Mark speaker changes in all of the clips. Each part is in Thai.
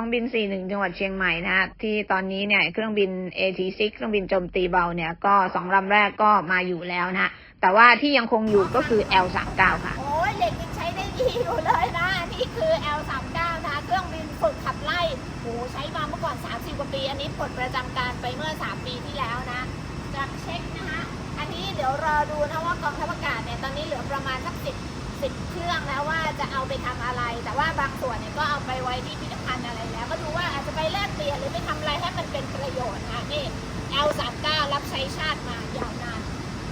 Speaker 1: องบิน 41 จังหวัดเชียงใหม่นะฮะที่ตอนนี้เนี่ยเครื่องบิน AT6 เครื่องบินโจมตีเบาเนี่ยก็สองลำแรกก็มาอยู่แล้วนะ แต่ว่าที่ยังคงอยู่ก็คือ L39 ค่ะ
Speaker 2: โอ้ยเหล็กยังใช้ได้ดีอยู่เลยนะ นี่คือ L39 นะคะเครื่องบินฝึกขับไล่โอ้ใช้มาเมื่อก่อน 30 กว่าปี อันนี้ปลดประจำการไปเมื่อ 3 ปีที่แล้วนะจากเช็คนะคะอันนี้เดี๋ยวรอดูนะว่ากองทัพอากาศเนี่ยตอนนี้เหลือประมาณสักสิบสิบเครื่องแล้วว่าจะเอาไปทำอะไร แต่ว่าบางส่วนเนี่ยก็เอาไปไว้ที่พิพิธภัณฑ์ ช้ชาติมายาวนาน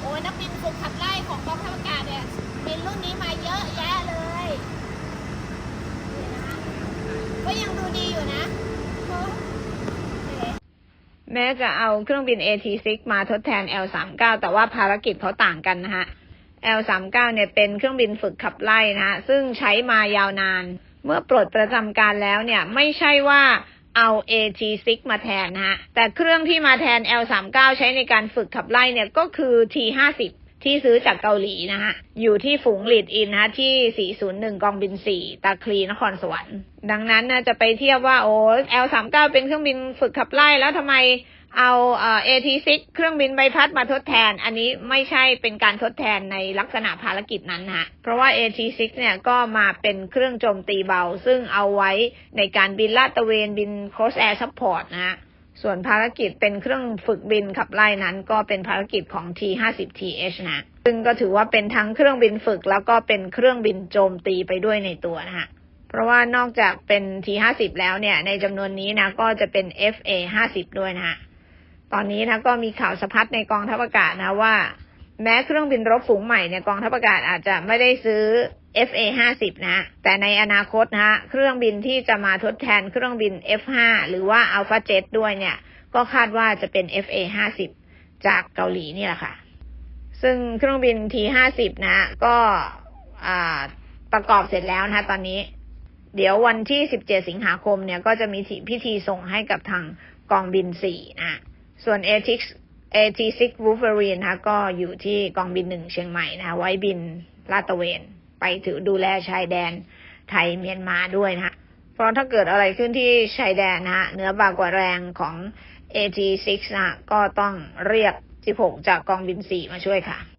Speaker 2: โอ้ยนักบินฝึกขับไล่ของกองทัพอากาศเนี่ยบินรุ่นนี้มาเยอะแยะเลยนี่นะก็ยังดูดีอยู่นะ
Speaker 1: แม้จะเอาเครื่องบิน AT6 มาทดแทน L39 แต่ว่าภารกิจเขาต่างกันนะฮะ L39 เนี่ยเป็นเครื่องบินฝึกขับไล่นะฮะซึ่งใช้มายาวนาน เมื่อปลดประจำการแล้วเนี่ยไม่ใช่ว่า เอา AT6 มาแทนนะฮะ แต่เครื่องที่มาแทน L39 ใช้ในการฝึกขับไล่เนี่ยก็คือ T50 ที่ซื้อจากเกาหลีนะฮะ อยู่ที่ฝูงหลีดอินนะะที่ 401 กองบิน 4 ตาคลีนครสวรรค์ ดังนั้นนะจะไปเทียบว่าโอ้ L39 เป็นเครื่องบินฝึกขับไล่แล้วทำไม เอาเอ่อ AT6 เครื่องบินใบพัดมาทดแทน อันนี้ไม่ใช่เป็นการทดแทนในลักษณะภารกิจนั้นนะเพราะว่า AT6 เนี่ยก็มาเป็นเครื่องโจมตีเบา ซึ่งเอาไว้ในการบินลาดตระเวนบิน cross air support นะฮะส่วนภารกิจเป็นเครื่องฝึกบินขับไล่นั้นก็เป็นภารกิจของ T50TH นะซึ่งก็ถือว่าเป็นทั้งเครื่องบินฝึก แล้วก็เป็นเครื่องบินโจมตีไปด้วยในตัวนะฮะเพราะว่านอกจากเป็น T50 แล้วเนี่ยในจำนวนนี้นะก็จะเป็น FA50 ด้วยนะฮะ ตอนนี้นะก็มีข่าวสะพัดในกองทัพอากาศนะว่า แม้เครื่องบินรบฝูงใหม่เนี่ยกองทัพอากาศอาจจะไม่ได้ซื้อ FA50 นะ แต่ในอนาคตนะฮะ เครื่องบินที่จะมาทดแทนเครื่องบิน F5 หรือว่า Alpha Jet ด้วยเนี่ย ก็คาดว่าจะเป็น FA50 จากเกาหลีนี่แหละค่ะ ซึ่งเครื่องบิน T50 นะ ก็ประกอบเสร็จแล้วนะคะตอนนี้ เดี๋ยววันที่ 17 สิงหาคมเนี่ย ก็จะมีพิธีส่งให้กับทางกองบิน 4 นะ ส่วน AT6 AT6 Wolverine นะคะก็อยู่ที่กองบินหนึ่งเชียงใหม่นะคะไว้บินลาดตระเวน ไปถือดูแลชายแดนไทยเมียนมาด้วยนะคะเพราะถ้าเกิดอะไรขึ้นที่ชายแดนนะฮะเหนือบากกว่าแรงของ AT6 นะก็ต้องเรียก 16 จากกองบิน 4 มาช่วยค่ะ